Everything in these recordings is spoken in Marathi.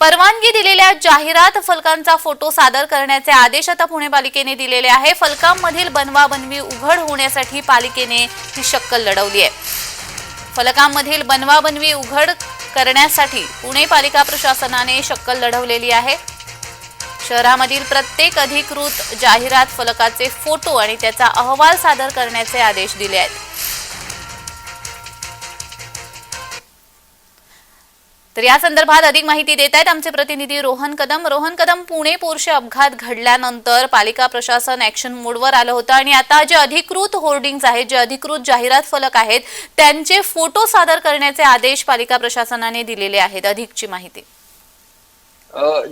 परवानगी दिलेल्या जाहिरात फलकांचा फोटो सादर करण्याचे आदेश आता पुणे पालिकेने दिलेले आहे. फलकांमधील बनवाबनवी उघड होण्यासाठी पालिकेने ही शक्कल लढवली आहे. फलकांमधील बनवाबनवी उघड करण्यासाठी पुणे पालिका प्रशासनाने शक्कल लढवलेली आहे. शहरामधील प्रत्येक अधिकृत जाहिरात फलकाचे फोटो आणि त्याचा अहवाल सादर करण्याचे आदेश दिले आहेत. तर या संदर्भात अधिक माहिती देत आहेत आमचे प्रतिनिधी रोहन कदम. रोहन कदम पुणे पोरशे अपघात घडल्यानंतर पालिका प्रशासन ऍक्शन मोडवर आलं होतं आणि आता जे अधिकृत होर्डिंग्ज आहेत जे अधिकृत जाहिरात फलक आहेत त्यांचे फोटो सादर करण्याचे आदेश पालिका प्रशासनाने दिलेले आहेत. अधिकची माहिती.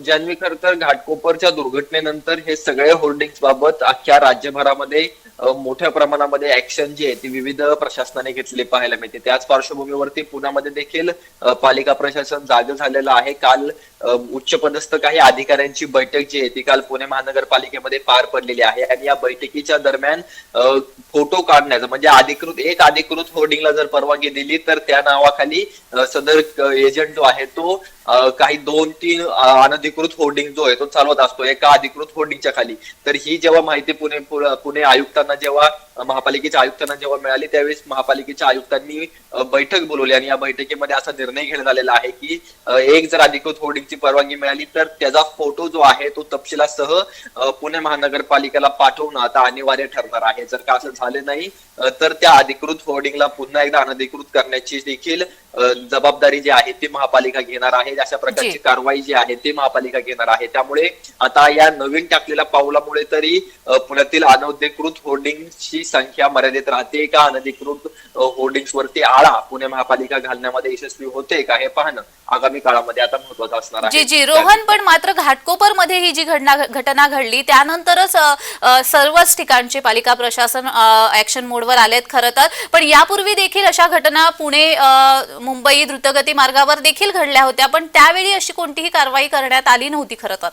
जान्हवी खर तर घाटकोपरच्या दुर्घटनेनंतर हे सगळे होर्डिंग्स बाबत अख्ख्या राज्यभरामध्ये मोठ्या प्रमाणामध्ये ऍक्शन जी आहे ती विविध प्रशासनाने घेतली पाहायला मिळते. त्याच पार्श्वभूमीवरती पुण्यामध्ये देखील पालिका प्रशासन जाग झालेलं आहे. काल उच्चपदस्थ काही अधिकाऱ्यांची बैठक जी आहे ती काल पुणे महानगरपालिकेमध्ये पार पडलेली आहे. आणि या बैठकीच्या दरम्यान फोटो काढण्याचं म्हणजे अधिकृत एक अधिकृत होर्डिंगला जर परवानगी दिली तर त्या नावाखाली सदर एजंट जो आहे तो काही दोन तीन अनधिकृत होर्डिंग जो आहे तो चालवत असतो एका अधिकृत होर्डिंगच्या खाली. तर ही जेव्हा माहिती पुणे पुणे आयुक्तांना जेव्हा महापालिकेच्या आयुक्तांना जेव्हा मिळाली त्यावेळेस महापालिकेच्या आयुक्तांनी बैठक बोलवली आणि या बैठकीमध्ये असा निर्णय घेण्यात आलेला आहे की एक जर अधिकृत होर्डिंगची परवानगी मिळाली तर त्याचा फोटो जो आहे तो तपशिलासह पुणे महानगरपालिकेला पाठवणं आता अनिवार्य ठरणार आहे. जर का असं झाले नाही तर त्या अधिकृत होर्डिंगला पुन्हा एकदा अनधिकृत करण्याची देखील जबाबदारी जी आहे ती महापालिका घेणार आहे. अशा प्रकारची. कारवाई जी आहे ती महापालिका घेणार आहे. त्यामुळे आता या नवीन टाकलेल्या पावलामुळे तरी पुण्यातील अनधिकृत होर्डिंगची संख्या मर्यादित राहते का? अनधिकृत होर्डिंग्स वरती आळा पुणे महापालिका घालण्यामध्ये यशस्वी होते का? हे पाहणं आगामी काळामध्ये आता महत्वाचं असणार जी आहे जी रोहन पण मात्र घाटकोपरमध्ये ही जी घटना घटना घडली त्यानंतरच सर्वच ठिकाणचे पालिका प्रशासन ऍक्शन मोडवर आलेत खरं तर. पण यापूर्वी देखील अशा घटना पुणे मुंबई द्रुतगती मार्गावर देखील घडल्या होत्या पण त्यावेळी अशी कोणतीही कारवाई करण्यात आली नव्हती खरं तर.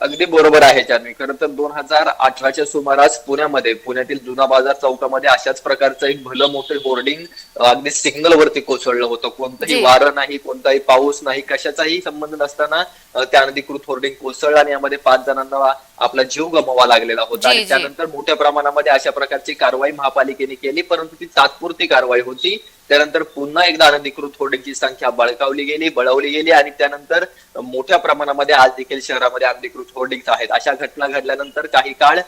अगदी बरोबर आहे जान्हवी खरं तर दोन हजार अठराच्या सुमारास पुण्यामध्ये पुण्यातील जुना बाजार चौकामध्ये अशाच प्रकारचं एक भलं मोठं होर्डिंग अगदी सिग्नल वरती कोसळलं होतं कोणतंही. वारं नाही कोणताही पाऊस नाही कशाचाही संबंध नसताना त्या अनधिकृत होर्डिंग कोसळलं आणि यामध्ये पाच जणांना आपला जीव गमवावा लागलेला होता आणि. त्यानंतर मोठ्या प्रमाणामध्ये अशा प्रकारची कारवाई महापालिकेने केली परंतु ती तात्पुरती कारवाई होती त्यानंतर पुन्हा एकदा अनधिकृत होर्डिंगची संख्या बळकावली गेली बळवली गेली आणि त्यानंतर मोठ्या प्रमाणामध्ये आज देखील शहरामध्ये अनधिकृत होर्डिंग्स आहेत. अशा घटना घडल्यानंतर काही काळ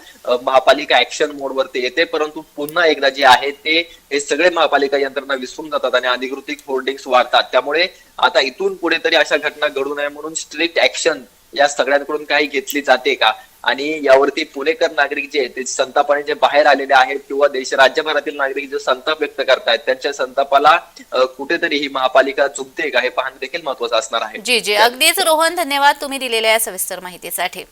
महापालिका ऍक्शन मोडवरती येते. परंतु पुन्हा एकदा जे आहे ते हे सगळे महापालिका यंत्रणा विसरून जातात आणि अधिकृत होर्डिंग्स वाढतात. त्यामुळे आता इथून पुढे तरी अशा घटना घडू नये म्हणून स्ट्रिक्ट ऍक्शन या सगळ्यांकडून काही घेतली जाते का? आणि यावरती पुणेकर नागरिक जे आहेत ते संतापाने जे बाहेर आलेले आहेत किंवा देश राज्यभरातील नागरिक जे संताप व्यक्त करतायत त्यांच्या संतापाला कुठेतरी ही महापालिका चुकते का? हे पाहणं देखील महत्वाचं असणार आहे. जी जी. अगदीच रोहन धन्यवाद तुम्ही दिलेल्या सविस्तर माहितीसाठी.